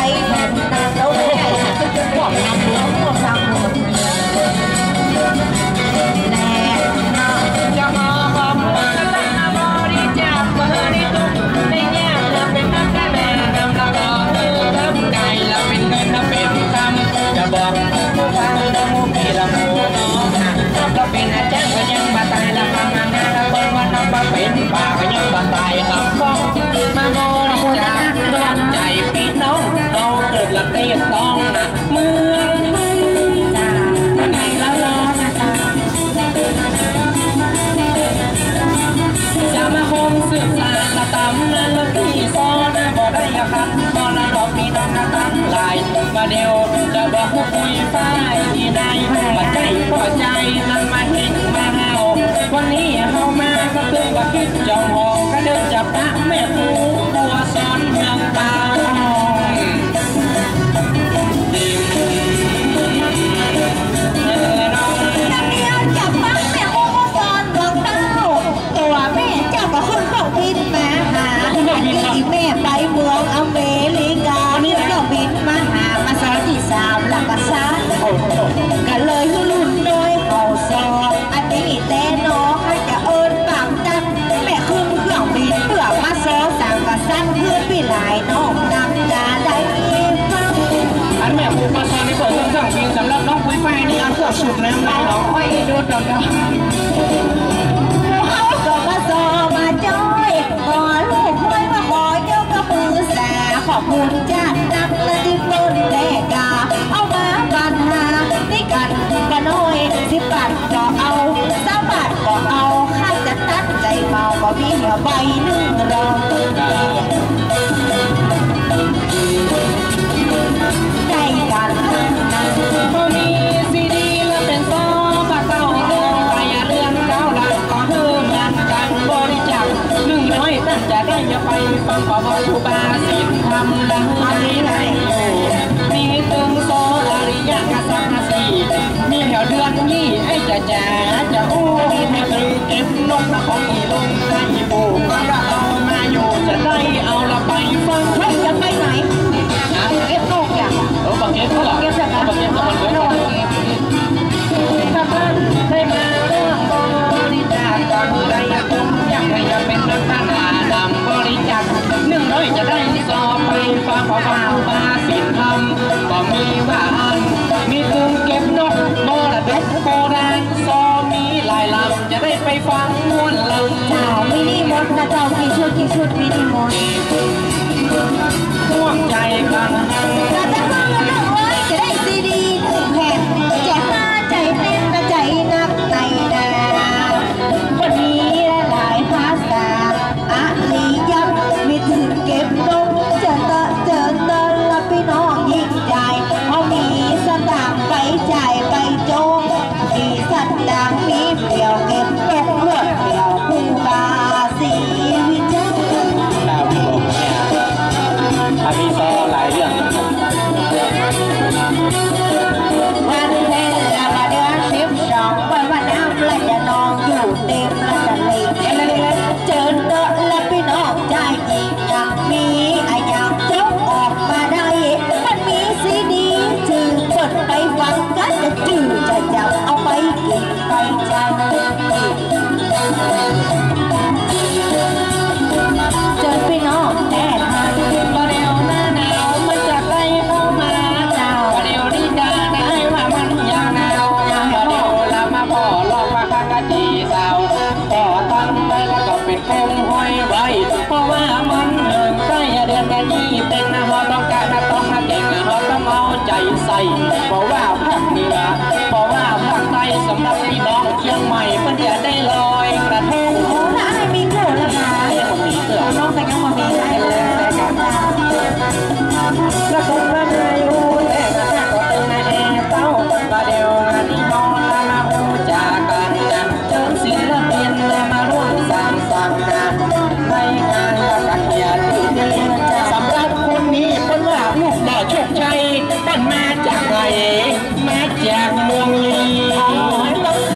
đây. Thành đâu đây này? Là cái chân quảng nam đúng không? Sao nè cho nó bom Hãy subscribe cho kênh Ghiền Mì Gõ Để không? Bỏ lỡ những video hấp dẫn เกิดละเตียต้องนะเมืองจ้าวันไหนละร้อนนะจ๊ะจะมาคงสืบสานละตำละลูกพี่ซ้อนนะบ่ได้อะครับบ่ละดอกพี่น้องนะตั้งหลายมาเดียวจะบอกผู้คุยฝ้ายที่ใดมาใจพอใจนั้นมาเห็นมาเฮาวันนี้เฮามาก็คือว่าคิดจองหองก็เดินจับ กันเพื่อไปหลายน้องนำจะได้ฟังอันแม่ครูมาสอนในเปิดเครื่องเครื่องสำหรับน้องคุยไฟนี่อันเพื่อสุดแล้วนะน้องโอ้ยดูดอกเขาก็มาสอมาจ้อยขอลูกห้อยมายกกระมือสาขอบคุณจัดนักและที่ปนแลกาเอามาบันหานี่กันกันน้อยสิบบาทก็เอาสามบาทก็เอา เมาก็มีเหลือใบหนึ่งเรองใจกันทั้งนั้นพอมีซีดีแล้วเป็นซอปาเต้าเรื่องไปเรื่องเก้าหลักก็เพิ่มงานการบริจาคหนึ่งน้อยตั้งจะได้อย่าไปฟังขอบอกครูบาสิทธิ์ทำดังนี้ให้อยู่ จะจ๋าจะอู้ให้ตึงเก็บนกของอีลงให้ปูก็เอามาอยู่จะได้เอาละไปฟังเพลง ฟังม้วนลำเจ้ามินิมดนะเจ้ากี่ชุดกี่ชุดมินิมดาใจใส่เพราะว่าภาคเหนือเพราะว่าภาคใต้สำหรับพี่น้องเชียงใหม่เพิ่นจะได้รอ